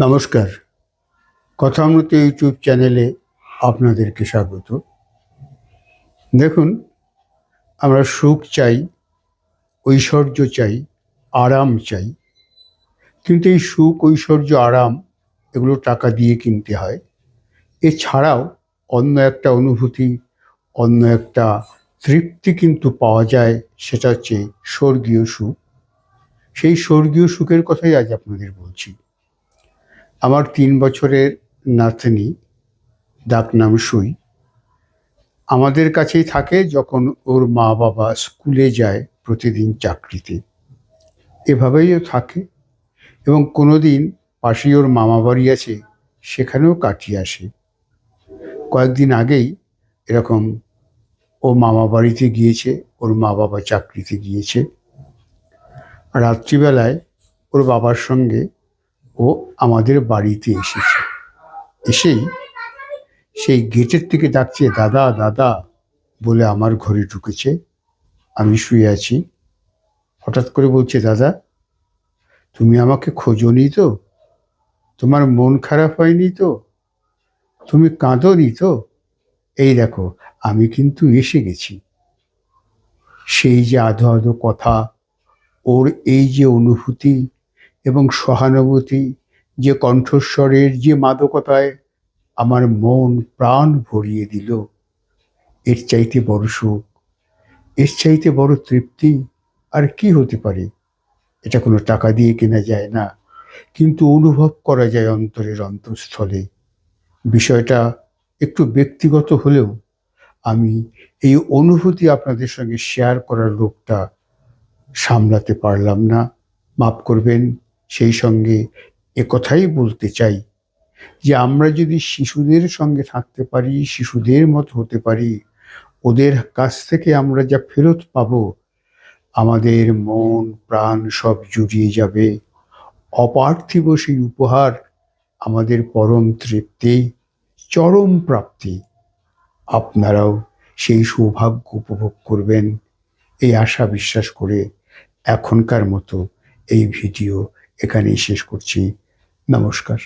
নমস্কার। কথামৃত ইউটিউব চ্যানেলে আপনাদেরকে স্বাগত। দেখুন, আমরা সুখ চাই, ঐশ্বর্য চাই, আরাম চাই। কিন্তু এই সুখ, ঐশ্বর্য, আরাম এগুলো টাকা দিয়ে কিনতে হয়। এছাড়াও অন্য একটা অনুভূতি, অন্য একটা তৃপ্তি কিন্তু পাওয়া যায়, সেটা হচ্ছে স্বর্গীয় সুখ। সেই স্বর্গীয় সুখের কথাই আজ আপনাদের বলছি। আমার তিন বছরের নাতনি ডাকনাম সুই, আমাদের কাছেই থাকে যখন ওর মা বাবা স্কুলে যায় প্রতিদিন চাকরিতে। এভাবেই ও থাকে এবং কোনো দিন পাশেই ওর মামা বাড়ি আছে, সেখানেও কাটিয়ে আসে। কয়েকদিন আগেই এরকম ও মামা বাড়িতে গিয়েছে, ওর মা বাবা চাকরিতে গিয়েছে। রাত্রিবেলায় ওর বাবার সঙ্গে ও আমাদের বাড়িতে এসেছে। এসেই সেই গেটের থেকে ডাকছে, দাদা দাদা, বলে আমার ঘরে ঢুকেছে। আমি শুয়ে আছি। হঠাৎ করে বলছে, দাদা, তুমি আমাকে খোঁজনি তো? তোমার মন খারাপ হয়নি তো? তুমি কাঁদোনি তো? এই দেখো, আমি কিন্তু এসে গেছি। সেই যে আধো আধো কথা, ওর এই যে অনুভূতি এবং সহানুভূতি, যে কণ্ঠস্বরের যে মাদকতায় আমার মন প্রাণ ভরিয়ে দিল। এর চাইতে বড় সুখ, এর চাইতে বড় তৃপ্তি আর কি হতে পারে? এটা কোনো টাকা দিয়ে কেনা যায় না, কিন্তু অনুভব করা যায় অন্তরের অন্তঃস্থলে। বিষয়টা একটু ব্যক্তিগত হলেও আমি এই অনুভূতি আপনাদের সঙ্গে শেয়ার করার লোকটা সামলাতে পারলাম না। মাফ করবেন সেই সঙ্গে একথাই বলতে চাই যে আমরা যদি শিশুদের সঙ্গে থাকতে পারি, শিশুদের মতো হতে পারি, ওদের কাছ থেকে আমরা যা ফেরত পাব, আমাদের মন, প্রাণ সব জুড়িয়ে যাবে। অপার্থিব সেই উপহার আমাদের পরম তৃপ্তি, চরম প্রাপ্তি। আপনারাও সেই সৌভাগ্য উপভোগ করবেন। এই আশা বিশ্বাস করে এখনকার মতো এই ভিডিও এখানেই শেষ করছি। নমস্কার।